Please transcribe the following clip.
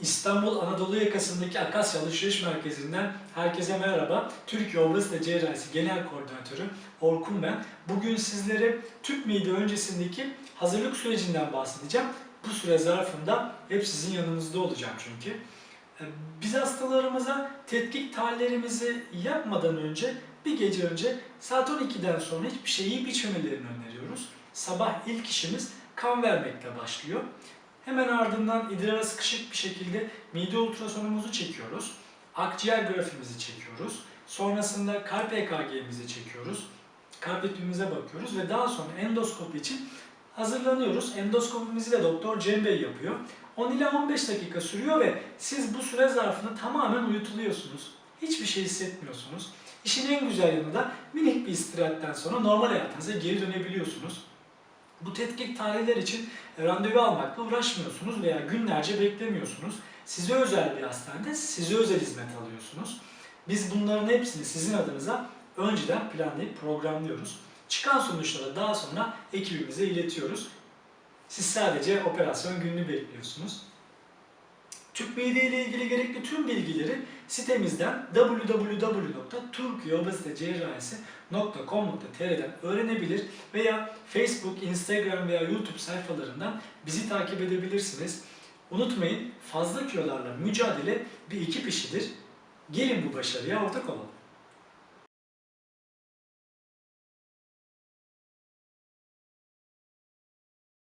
İstanbul Anadolu yakasındaki Akasya Alışveriş Merkezi'nden herkese merhaba. Türkiye Obezite Cerrahisi Genel Koordinatörü Orkun ben. Bugün sizlere tüp mide öncesindeki hazırlık sürecinden bahsedeceğim. Bu süre zarfında hep sizin yanınızda olacağım çünkü. Ee, Biz hastalarımıza tetkik tahlillerimizi yapmadan önce bir gece önce saat 12'den sonra hiçbir şey yiyip içmemelerini öneriyoruz. Sabah ilk işimiz kan vermekle başlıyor. Hemen ardından idrara sıkışık bir şekilde mide ultrasonumuzu çekiyoruz. Akciğer grafimizi çekiyoruz. Sonrasında kalp EKG'mizi çekiyoruz. Kalp ritmimize bakıyoruz ve daha sonra endoskopi için hazırlanıyoruz. Endoskopimizi de doktor Cem Bey yapıyor. 10 ila 15 dakika sürüyor ve siz bu süre zarfında tamamen uyutuluyorsunuz. Hiçbir şey hissetmiyorsunuz. İşin en güzel yanı da minik bir istirahatten sonra normal hayatınıza geri dönebiliyorsunuz. Bu tetkik tarihler için randevu almakla uğraşmıyorsunuz veya günlerce beklemiyorsunuz. Size özel bir hastanede size özel hizmet alıyorsunuz. Biz bunların hepsini sizin adınıza önceden planlayıp programlıyoruz. Çıkan sonuçları daha sonra ekibimize iletiyoruz. Siz sadece operasyon gününü bekliyorsunuz. Tüp mide ile ilgili gerekli tüm bilgileri sitemizden www.turkiyobezitecerrahisi.com.tr'den öğrenebilir veya Facebook, Instagram veya YouTube sayfalarından bizi takip edebilirsiniz. Unutmayın fazla kilolarla mücadele bir ekip işidir. Gelin bu başarıya ortak olalım.